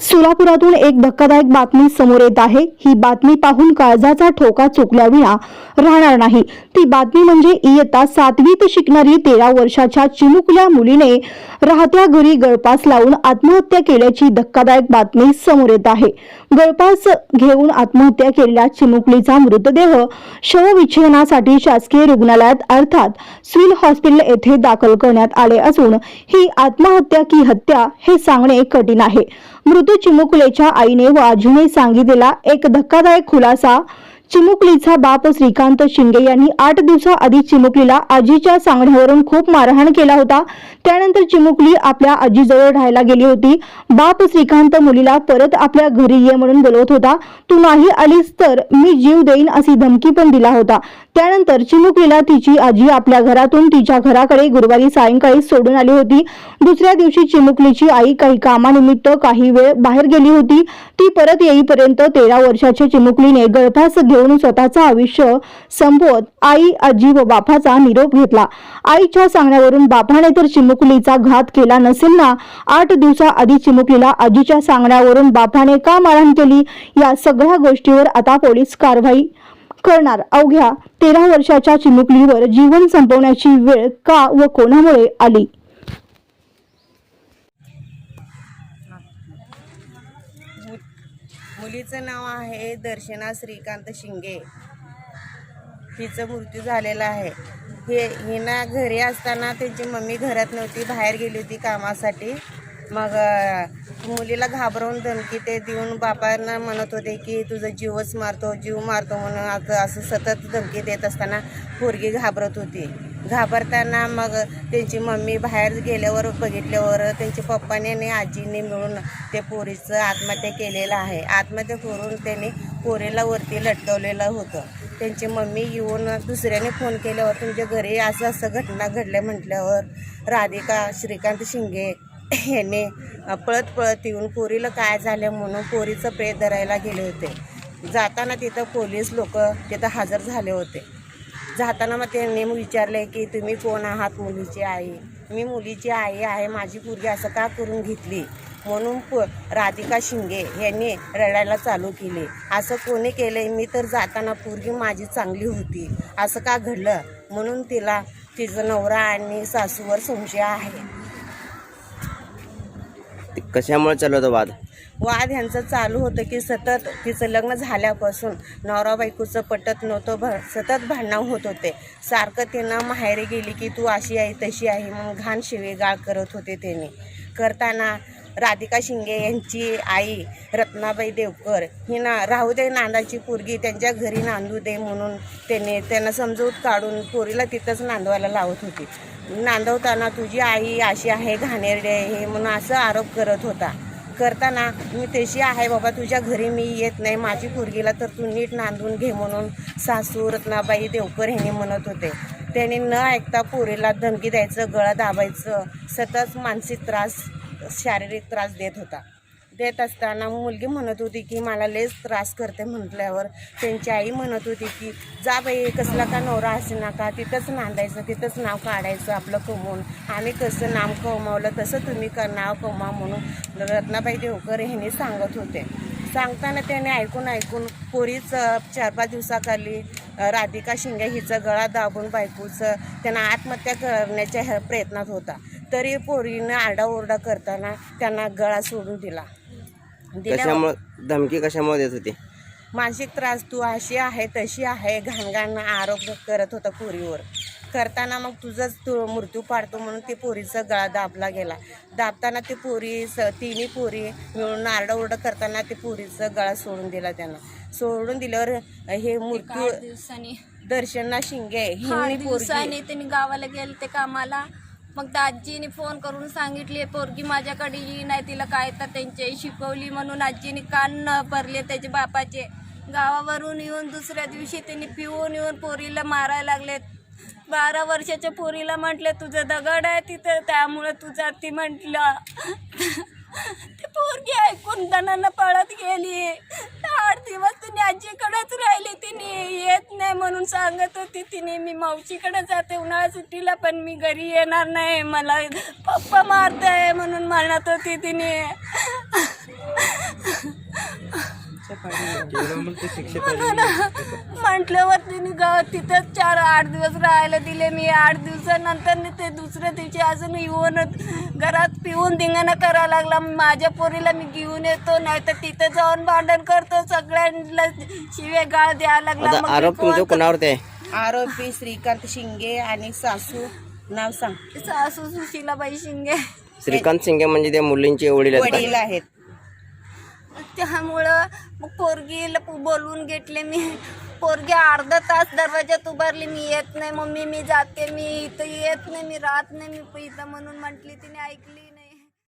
सोलापुरातून एक धक्कादायक बातमी समोर येत आहे. ही बातमी पाहून काळजाचा ठोका चुकल्याविना राहणार नाही. ती बातमी म्हणजे इयत्ता सातवीत शिकणारी तेरा वर्षाच्या चिमुकल्या मुलीने राहत्या घरी गळपास लावून आत्महत्या केल्याची धक्कादायक बातमी समोर येत आहे. गळपास घेऊन आत्महत्या केलेल्या चिमुकलीचा मृतदेह शवविच्छेदनासाठी शासकीय रुग्णालयात अर्थात सिव्हिल हॉस्पिटल येथे दाखल करण्यात आले असून ही आत्महत्या की हत्या हे सांगणे कठीण आहे. मृत चिमुकलेच्या आईने व आजीने सांगितलेला एक धक्कादायक खुलासा चिमुकलीचा बाप श्रीकांत शिंगे यांनी आठ दिवसाआधी चिमुकलीला आजीच्या सांगण्यावरून खूप मारहाण केला होता. त्यानंतर चिमुकली आपल्या आजीजवळ राहायला गेली होती. बाप श्रीकांत मुलीला परत आपल्या घरी ये म्हणून बोलवत होता. तू नाही आलीस तर मी जीव देईन अशी धमकी पण दिला होता. त्यानंतर चिमुकलीला तिची आजी आपल्या घरातून तिच्या घराकडे गुरुवारी सायंकाळी सोडून आली होती. दुसऱ्या दिवशी चिमुकलीची आई काही कामानिमित्त काही वेळ बाहेर गेली होती. ती परत येईपर्यंत तेरा वर्षाच्या चिमुकलीने गळफास घेऊन स्वतःचं आयुष्य संपवत आई आजी व बापाचा निरोप घेतला. आईच्या सांगण्यावरून बापाने तर चिमुकलीचा घात केला नसेल ना? आठ दिवसाआधी चिमुकलीला आजीच्या सांगण्यावरून बापाने का मारहाण केली? या सगळ्या गोष्टीवर आता पोलीस कारवाई करणार. अवघ्या तेरा वर्षाच्या चिमुकलीवर जीवन संपवण्याची वेळ का व कोणामुळे आली? मुलीचं नाव आहे दर्शना श्रीकांत शिंगे. हिचं मृत्यू झालेला आहे. हे हिना घरी असताना त्यांची मम्मी घरात नव्हती बाहेर गेली होती कामासाठी. मग मुलीला घाबरवून धमकी ते देऊन बापांना म्हणत होते की तुझा जीवच मारतो जीव मारतो म्हणून असं असं सतत धमकी देत असताना पोरगी घाबरत होती. घाबरताना मग त्यांची मम्मी बाहेर गेल्यावर बघितल्यावर त्यांच्या पप्पाने आणि आजीने मिळून ते पोरीचं आत्महत्या केलेलं आहे. आत्महत्या करून त्यांनी पोरीला वरती लटकवलेलं होतं. त्यांची मम्मी येऊन दुसऱ्याने फोन केल्यावर तुमच्या घरी असं असं घटना घडल्या म्हटल्यावर राधिका श्रीकांत शिंगे याने पळत पळत येऊन पोरीला काय झालं म्हणून पोरीचं प्रेत धरायला गेले होते. जाताना तिथं पोलीस लोक तिथं हजर झाले होते. जाताना मग त्यांनी मग विचारले की तुम्ही कोण आहात मुलीची आई? मी मुलीची आई आहे माझी पोरगी असं का करून घेतली? म्हणून प राधिका शिंगे यांनी रडायला चालू केली. असं कोणी केलं? मी तर जाताना पोरगी माझी चांगली होती. असं का घडलं? म्हणून तिला तिचं नवरा आणि सासूवर संशय आहे. कशामुळे चालू होता वाद? वाद ह्यांचं चालू होतं की सतत तिचं लग्न झाल्यापासून नवरा बायकोचं पटत नव्हतं भ सतत भांडणं होत होते. सारखं तिनं माहेरी गेली की तू अशी आहे तशी आहे म्हणून घाण शिवेगाळ करत होते त्यांनी. करताना राधिका शिंगे यांची आई रत्नाबाई देवकर ही ना राहू दे नांदाची पोरगी त्यांच्या घरी नांदू दे म्हणून त्यांनी त्यांना समजूत काढून पोरीला तिथंच नांदवायला लावत होती. नांदवताना तुझी आई अशी आहे घाणेरडी आहे हे म्हणून असं आरोप करत होता. करताना मी तशी आहे बाबा तुझ्या घरी मी येत नाही माझी पोरगीला तर तू नीट नांदून घे म्हणून सासू रत्नाबाई देवकर ह्यांनी म्हणत होते. त्यांनी न ऐकता पोरीला धमकी द्यायचं गळा दाबायचं सतत मानसिक त्रास शारीरिक त्रास देत होता. देत असताना मुलगी म्हणत होती की मला लयच त्रास करते म्हटल्यावर. त्यांची आई म्हणत होती की जा बाई कसला का नवरा असे नका. तिथंच नांदायचं तिथंच नाव काढायचं आपलं कमवून. आम्ही कसं नाव कमावलं तसं तुम्ही का नाव कमा म्हणून. रत्नाबाई देवकर ह्यांनी सांगत होते. सांगताना त्याने ऐकून ऐकून पोरीच चार पाच दिवसाखाली राधिका शिंगे हिचं गळा दाबून बायकोचं त्यांना आत्महत्या करण्याच्या ह्या प्रयत्नात होता. तरी पोरीनं आरडाओरडा करताना त्यांना गळा सोडून दिला. दिल्यावर कशामुळे धमकी कशामुळे देत होती? मानसिक त्रास तू अशी आहे तशी आहे घाणघाण आरोप करत होता पोरीवर. करताना मग तुझंच तू मृत्यू पाडतो म्हणून ते पोरीचा गळा दाबला गेला. दाबताना ते पोरी स तिन्ही पोरी मिळून आरडाओरडा करताना ते पोरीचा गळा सोडून दिला त्यांना. सोडून दिल्यावर हे मृत्यू आठ दिवसांनी. दर्शना शिंगे हिंनी पोरगी दिवसांनी त्यांनी गावाला गेले ते कामाला. मग त्या आजीने फोन करून सांगितले पोरगी माझ्याकडे ही नाही तिला काय तर त्यांच्याही शिकवली म्हणून आजीने कान न भरले त्याचे बापाचे. गावावरून येऊन दुसऱ्या दिवशी त्यांनी पिऊन येऊन पोरीला मारायला लागले. बारा वर्षाच्या पोरीला म्हटले तुझं दगड आहे तिथं त्यामुळे तुझा ती म्हटलं. ती पोरगी ऐकून दणानं पळत गेली. आठ दिवस तिने आजीकडेच राहिली तिने. येत नाही म्हणून सांगत होती तिने मी मावशीकडे जाते उन्हाळ्या सुट्टीला पण मी घरी येणार नाही. मला पप्पा मारताय म्हणून म्हणत होती तिने. म्हटल्यावर तिने गावात तिथंच चार आठ दिवस राहायला दिले. मी आठ दिवसानंतर ते दुसऱ्या दिवशी अजून येऊन घरात पिऊन धिंगाणा करायला लागला. माझ्या पोरीला मी घेऊन येतो नाही तर तिथं जाऊन भांडण करतो. सगळ्यांना शिवे गाळ द्यायला लागला. आरोप तुमच्या कोण- कोणावरती आहे आरोपी श्रीकांत शिंगे आणि सासू. नाव सांग. सासू सुशीलाबाई शिंगे. श्रीकांत शिंगे म्हणजे त्या मुलींचे वडील आहेत वडील का? आहेत. त्यामुळं मग पोरगीला बोलवून घेतले मी. पोरगी अर्धा तास दरवाजात उभारली मी येत नाही. मम्मी मी जाते मी इथं येत नाही मी राहत नाही. मी इथं म्हणून म्हटली तिने ऐकली.